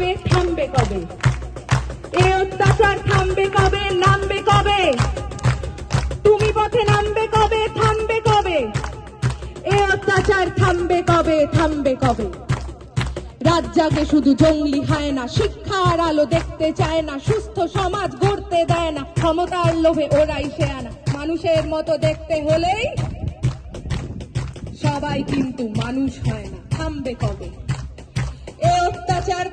কবে থামবে কবে? এ অত্যাচার থামবে কবে, নামবে কবে? তুমি পথে নামবে কবে, থামবে কবে? এ অত্যাচার থামবে কবে থামবে কবে? জাগে শুধু জঙ্গলি হয় না, শিক্ষার আলো দেখতে চায় না, সুস্থ সমাজ গড়তে দেয় না, ক্ষমতার লোভে ওরাই সে আনা। মানুষের মতো দেখতে হলেই সবাই কিন্তু মানুষ হয় না, থামবে কবে? এ অত্যাচার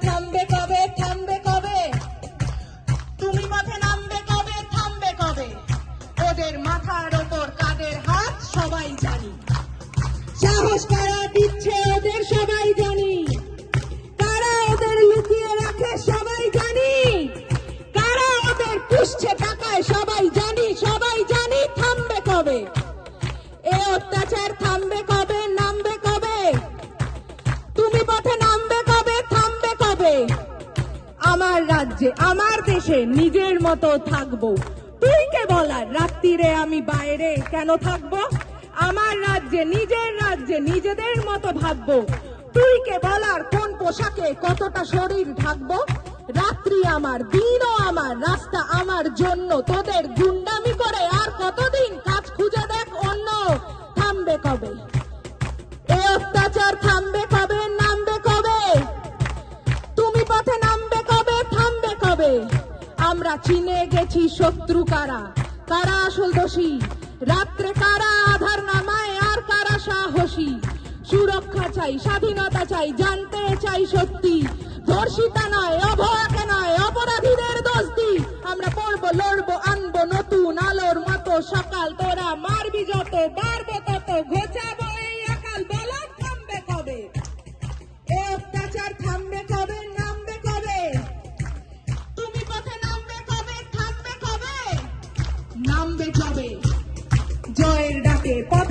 অত্যাচার থামবে কবে, নামবে কবে? তুমি পথে নামবে কবে, থামবে কবে? আমার রাজ্যে, আমার দেশে নিজের মতো থাকব। তুই কে বলার? রাত্রিরে আমি বাইরে কেন থাকব? আমার রাজ্যে, নিজের রাজ্যে নিজেদের মতো ভাববো। তুই কে বলার? কোন পোশাকে কতটা শরীর ঢাকবো? রাত্রি আমার, দিনও আমার, রাস্তা আমার জন্য তোদের গুন্ডামি করে আর কতদিন কবে এ অত্যাচার থামবে কবে, নামবে কবে? তুমি পথে নামবে কবে, থামবে কবে? আমরা চিনে গেছি শত্রু কারা? কারা আসল দোষী? রাত্রে কারা আধার নামায়, আর কারা সাহসী? সুরক্ষা চাই, স্বাধীনতা চাই, জানতে চাই সত্যি। ধর্ষিতা নয়, অভয়াকে নয়, অপরাধীদের দোষ দি আমরা পড়ব, লড়বো, আনব নতুন আলোর মতো সকাল তোরা, মারবি যত বাড়বো